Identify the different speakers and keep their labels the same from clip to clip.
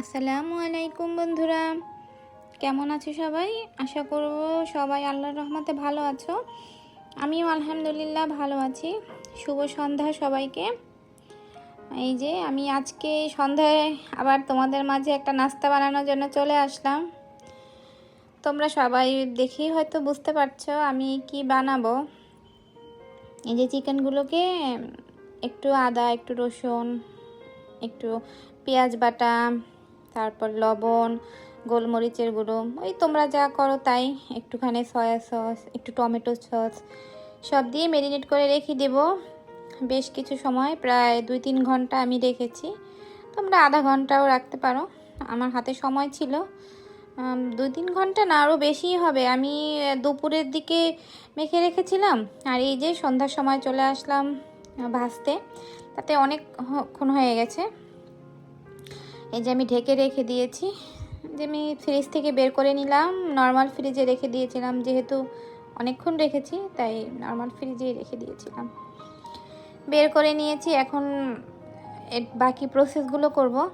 Speaker 1: আসসালামু আলাইকুম বন্ধুরা। কেমন আছো সবাই? আশা করব সবাই আল্লাহর রহমতে ভালো আছো। আমিও আলহামদুলিল্লাহ ভালো আছি। শুভ সন্ধ্যা সবাইকে। এই যে আমি আজকে সন্ধ্যায় আবার তোমাদের মাঝে একটা নাস্তা বানানোর জন্য চলে আসলাম। তোমরা সবাই দেখেই হয়তো বুঝতে পারছ আমি কি বানাবো। এই যে চিকেনগুলোকে একটু আদা, একটু রসুন, একটু পেঁয়াজ বাটা তারপর লবণ, গোলমরিচের গুঁড়ো, ওই তোমরা যা করো তাই। একটুখানি সয়া সস একটু টমেটো সস সব দিয়ে মেরিনেট করে রেখে দেব। বেশ কিছু সময়, প্রায় দুই তিন ঘণ্টা আমি রেখেছি। তোমরা আধা ঘন্টাও রাখতে পারো। আমার হাতে সময় ছিল। দুই তিন ঘণ্টা না, আরও বেশিই হবে। আমি দুপুরের দিকে মেখে রেখেছিলাম। আর এই যে সন্ধ্যার সময় চলে আসলাম ভাজতে। তাতে অনেকক্ষণ হয়ে গেছে। এই যে আমি ঢেকে রেখে দিয়েছি। যে আমি ফ্রিজ থেকে বের করে নিলাম। নর্মাল ফ্রিজে রেখে দিয়েছিলাম, যেহেতু অনেকক্ষণ রেখেছি, তাই নর্মাল ফ্রিজেই রেখে দিয়েছিলাম। বের করে নিয়েছি, এখন বাকি প্রসেসগুলো করব।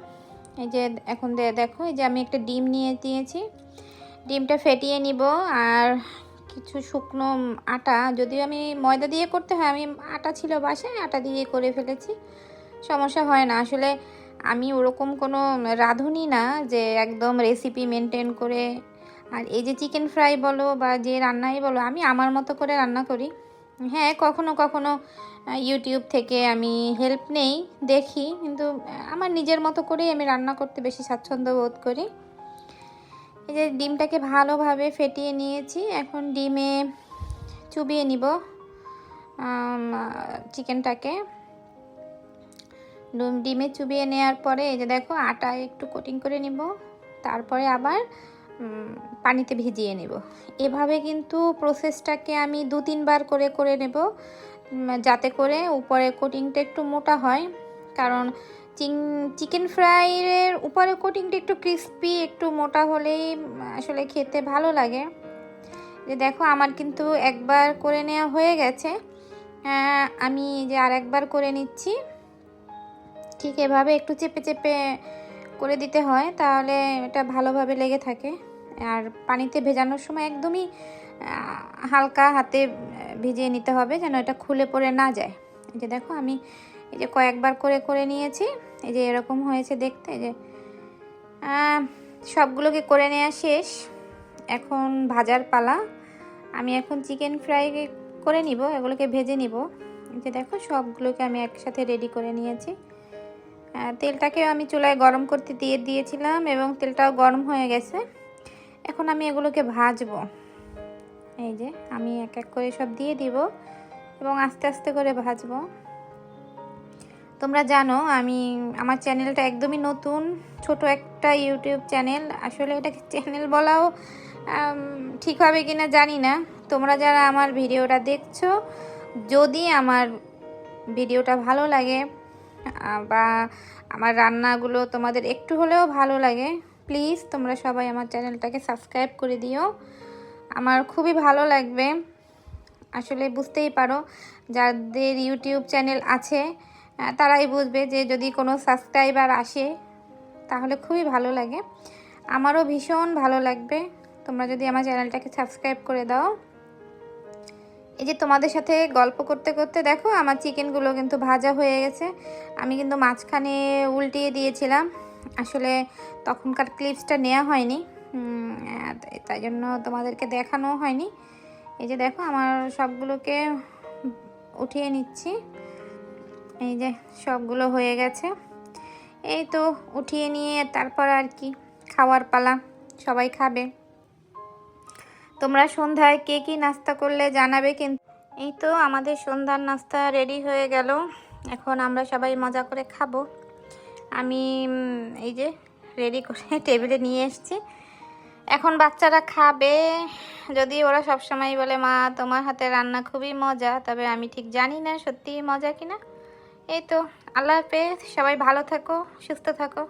Speaker 1: এই যে এখন দেখো, এই যে আমি একটা ডিম নিয়ে দিয়েছি। ডিমটা ফেটিয়ে নিব, আর কিছু শুকনো আটা, যদিও আমি ময়দা দিয়ে করতে হয়, আমি আটা ছিল বাসায়, আটা দিয়ে করে ফেলেছি। সমস্যা হয় না। আসলে আমি ওরকম কোনো রাঁধুনি না যে একদম রেসিপি মেনটেন করে, আর এই যে চিকেন ফ্রাই বলো বা যে রান্নাই বলো, আমি আমার মতো করে রান্না করি। হ্যাঁ কখনো কখনো ইউটিউব থেকে আমি হেল্প নেই, দেখি, কিন্তু আমার নিজের মতো করেই আমি রান্না করতে বেশি স্বাচ্ছন্দ্য বোধ করি। এই যে ডিমটাকে ভালোভাবে ফেটিয়ে নিয়েছি, এখন ডিমে চুবিয়ে নিব চিকেনটাকে ডিমে চুবিয়ে নেওয়ার পরে এই যে দেখো, আটা একটু কোটিং করে নিব। তারপরে আবার পানিতে ভিজিয়ে নেব। এভাবে কিন্তু প্রসেসটাকে আমি দু, তিনবার করে করে নেব যাতে করে উপরে কোটিংটা একটু মোটা হয়। কারণ চিং চিকেন ফ্রাইয়ের উপরে কোটিংটা একটু ক্রিস্পি একটু মোটা হলেই আসলে খেতে ভালো লাগে। যে দেখো, আমার কিন্তু একবার করে নেওয়া হয়ে গেছে। আমি যে আর একবার করে নিচ্ছি। ঠিক এভাবে একটু চেপে চেপে করে দিতে হয়, তাহলে এটা ভালোভাবে লেগে থাকে। আর পানিতে ভেজানোর সময় একদমই হালকা হাতে ভিজিয়ে নিতে হবে যেন এটা খুলে পড়ে না যায়। এই যে দেখো, আমি এই যে কয়েকবার করে করে নিয়েছি। এই যে এরকম হয়েছে দেখতে যে সবগুলোকে করে নেওয়া শেষ। এখন ভাজার পালা। আমি এখন চিকেন ফ্রাই করে নিব, এগুলোকে ভেজে নিব। যে দেখো, সবগুলোকে আমি একসাথে রেডি করে নিয়েছি। তেলটাকেও আমি চুলায় গরম করতে দিয়ে দিয়েছিলাম এবং তেলটাও গরম হয়ে গেছে। এখন আমি এগুলোকে ভাজবো। এই যে, আমি এক এক করে সব দিয়ে দিব এবং আস্তে আস্তে করে ভাজবো। তোমরা জানো, আমি, আমার চ্যানেলটা একদমই নতুন, ছোট একটা ইউটিউব চ্যানেল। আসলে এটাকে চ্যানেল বলাও ঠিক হবে কিনা জানি না। তোমরা যারা আমার ভিডিওটা দেখছ, যদি আমার ভিডিওটা ভালো লাগে বা আমার রান্নাগুলো তোমাদের একটু হলেও ভালো লাগে প্লিজ তোমরা সবাই আমার চ্যানেলটাকে সাবস্ক্রাইব করে দিও। আমার খুবই ভালো লাগবে, আসলে বুঝতেই পারো, যাদের ইউটিউব চ্যানেল আছে তারাই বুঝবে যে যদি কোনো সাবস্ক্রাইবার আসে, তাহলে খুবই ভালো লাগে। আমারও ভীষণ ভালো লাগবে, তোমরা যদি আমার চ্যানেলটাকে সাবস্ক্রাইব করে দাও। এই যে তোমাদের সাথে গল্প করতে করতে দেখো, আমার চিকেনগুলো কিন্তু ভাজা হয়ে গেছে। আমি কিন্তু মাঝখানে উল্টিয়ে দিয়েছিলাম। আসলে তখনকার ক্লিপসটা নেওয়া হয়নি। তাই জন্য তোমাদেরকে দেখানো হয়নি। এই যে দেখো, আমার সবগুলোকে উঠিয়ে নিচ্ছি। এই যে সবগুলো হয়ে গেছে। এই তো উঠিয়ে নিয়ে তারপর আর কি, খাওয়ার পালা, সবাই খাবে। তোমরা সন্ধ্যায় কে কী নাস্তা করলে জানাবে কিন্তু এই তো আমাদের সন্ধ্যার নাস্তা রেডি হয়ে গেল। এখন আমরা সবাই মজা করে খাব। আমি এই যে রেডি করে টেবিলে নিয়ে এসছি। এখন বাচ্চারা খাবে। যদি ওরা সবসময় বলে, মা, তোমার হাতে রান্না খুবই মজা, তবে আমি ঠিক জানি না সত্যিই মজা কিনা। এই তো, আল্লাহ হাফেজ। সবাই ভালো থাকো, সুস্থ থাকো।